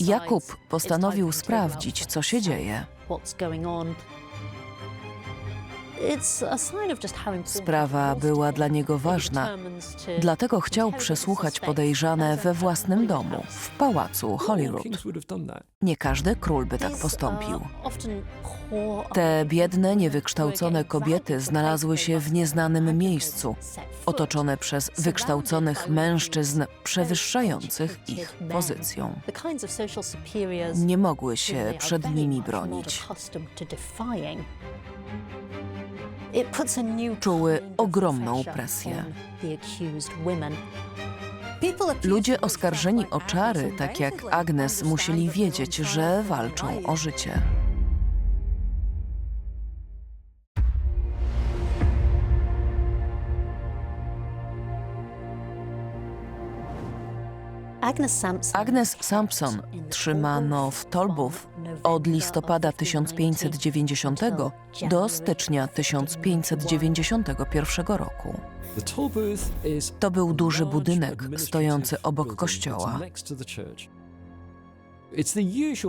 Jakub postanowił sprawdzić, co się dzieje. Sprawa była dla niego ważna, dlatego chciał przesłuchać podejrzane we własnym domu, w pałacu Holyrood. Nie każdy król by tak postąpił. Te biedne, niewykształcone kobiety znalazły się w nieznanym miejscu, otoczone przez wykształconych mężczyzn przewyższających ich pozycją. Nie mogły się przed nimi bronić. Czuły ogromną presję. Ludzie oskarżeni o czary, tak jak Agnes, musieli wiedzieć, że walczą o życie. Agnes Sampson trzymano w Tolbów od listopada 1590 do stycznia 1591 roku. To był duży budynek stojący obok kościoła.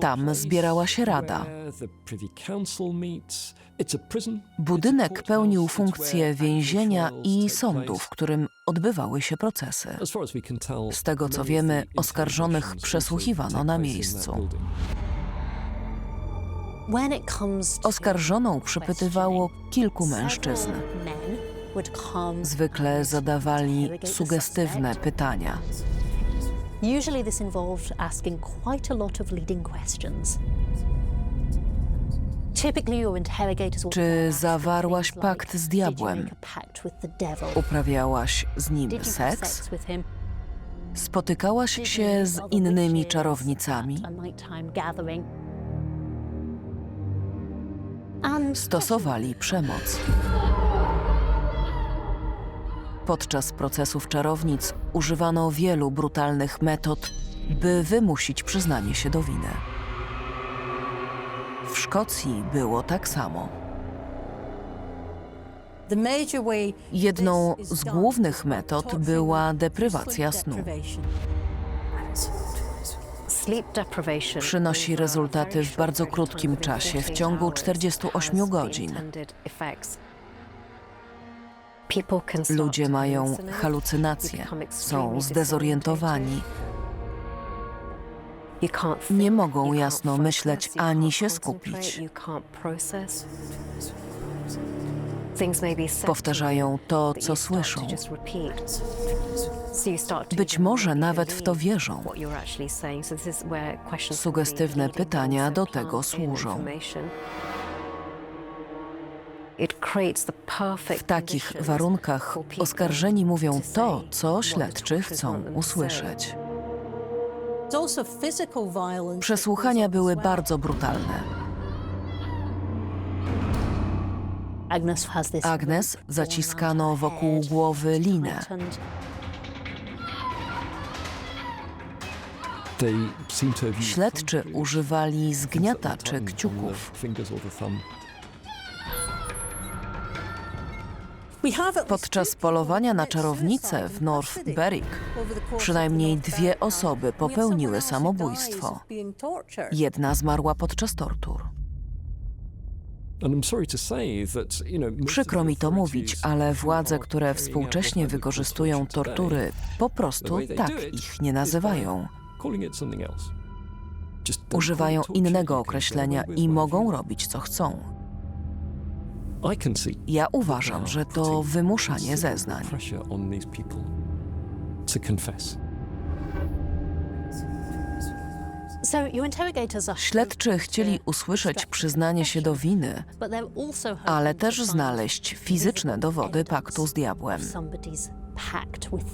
Tam zbierała się rada. Budynek pełnił funkcję więzienia i sądu, w którym odbywały się procesy. Z tego co wiemy, oskarżonych przesłuchiwano na miejscu. Oskarżoną przypytywało kilku mężczyzn. Zwykle zadawali sugestywne pytania. Usually this involved asking quite a lot of leading questions. Czy zawarłaś pakt z "Did you diabłem? Uprawiałaś z nim seks? Spotykałaś się z innymi czarownicami? Stosowali przemoc. Podczas procesów czarownic używano wielu brutalnych metod, by wymusić przyznanie się do winy. W Szkocji było tak samo. Jedną z głównych metod była deprywacja snu. Przynosi rezultaty w bardzo krótkim czasie, w 48 ciągu hours, 48 has the godzin. Ludzie mają halucynacje, są zdezorientowani, nie mogą jasno myśleć ani się skupić. Powtarzają to, co słyszą. Być może nawet w to wierzą. Sugestywne pytania do tego służą. W takich warunkach oskarżeni mówią to co śledczy chcą usłyszeć. Przesłuchania były bardzo brutalne. Agnes, zaciskano wokół głowy linę. Śledczy używali zgniataczy kciuków. Podczas polowania na czarownicę w North Berwick przynajmniej dwie osoby popełniły samobójstwo. Jedna zmarła podczas tortur. Przykro mi to mówić, ale władze, które współcześnie wykorzystują tortury, po prostu tak ich nie nazywają. Używają innego określenia i mogą robić co chcą. Ja uważam, że to wymuszanie zeznań. Śledczy chcieli usłyszeć przyznanie się do winy, ale też znaleźć fizyczne dowody paktu z diabłem. somebody's pact with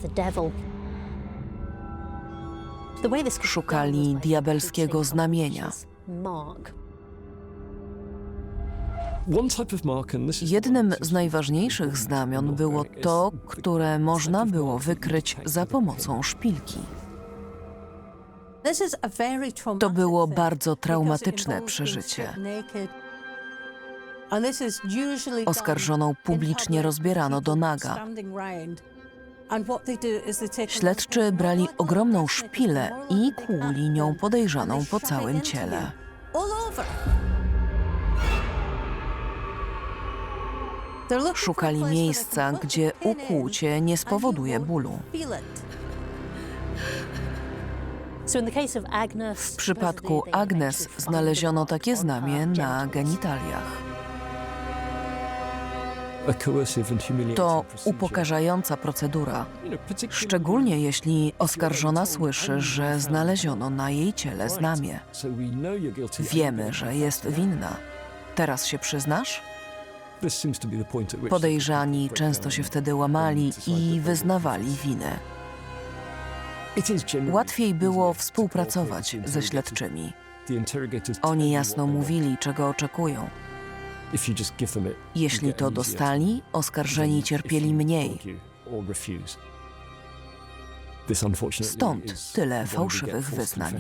Jednym z najważniejszych znamion było to, które można było wykryć za pomocą szpilki. To było bardzo traumatyczne przeżycie. Oskarżoną publicznie rozbierano do naga. Śledczy brali ogromną szpilę i kłuli nią podejrzaną po całym ciele. Szukali miejsca, gdzie ukłucie nie spowoduje bólu. W przypadku Agnes znaleziono takie znamie na genitaliach. To upokarzająca procedura, szczególnie jeśli oskarżona słyszy, że znaleziono na jej ciele znamie. Wiemy, że jest winna. Teraz się przyznasz? Podejrzani często się wtedy łamali i wyznawali winę. Łatwiej było współpracować ze śledczymi. Oni jasno mówili, czego oczekują. Jeśli to dostali, oskarżeni cierpieli mniej. Stąd tyle fałszywych wyznań.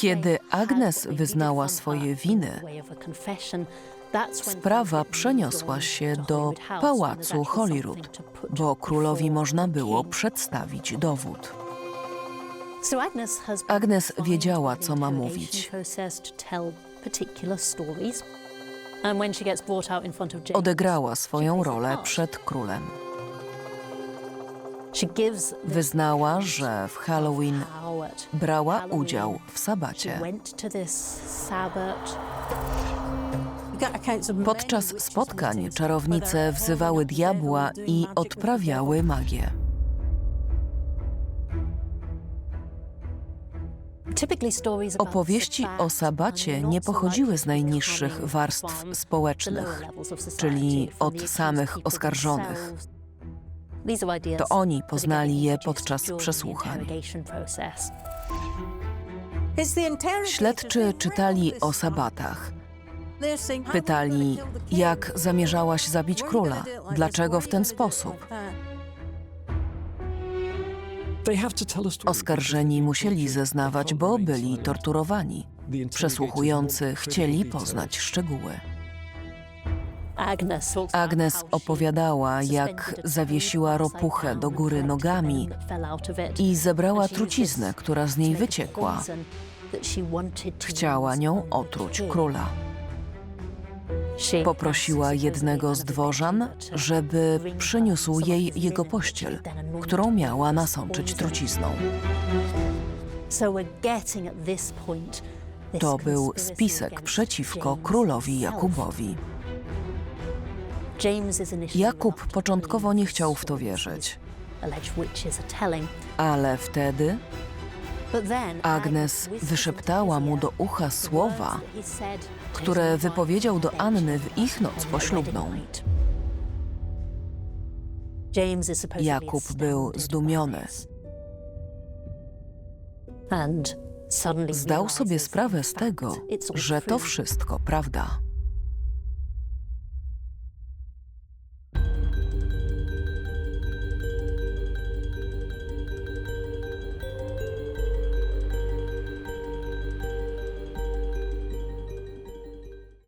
Kiedy Agnes wyznała swoje winy, Sprawa przeniosła się do pałacu Holyrood, bo królowi można było przedstawić dowód. Agnes wiedziała, co ma mówić. Odegrała swoją rolę przed królem. Wyznała, że w Halloween brała udział w sabacie. Podczas spotkań czarownice wzywały diabła i odprawiały magię. Opowieści o sabacie nie pochodziły z najniższych warstw społecznych, czyli od samych oskarżonych. To oni poznali je podczas przesłuchań. Śledczy czytali o sabatach. They're saying, "How Pytali, jak zamierzałaś zabić króla? Dlaczego w ten sposób? like that?" Oskarżeni musieli zeznawać, bo byli torturowani. Przesłuchujący chcieli poznać szczegóły. Agnes, opowiadała, jak zawiesiła ropuchę do góry nogami i zebrała truciznę, która z niej wyciekła. Chciała nią otruć króla. Poprosiła jednego z dworzan, żeby przyniósł jej jego pościel, którą miała nasączyć trucizną. To był spisek przeciwko królowi. Jakubowi. Jakub początkowo nie chciał w to wierzyć, ale wtedy Agnes wyszeptała mu do ucha słowa, które wypowiedział do Anny w ich noc poślubną. Jakub był zdumiony. Zdał sobie sprawę z tego, że to wszystko prawda.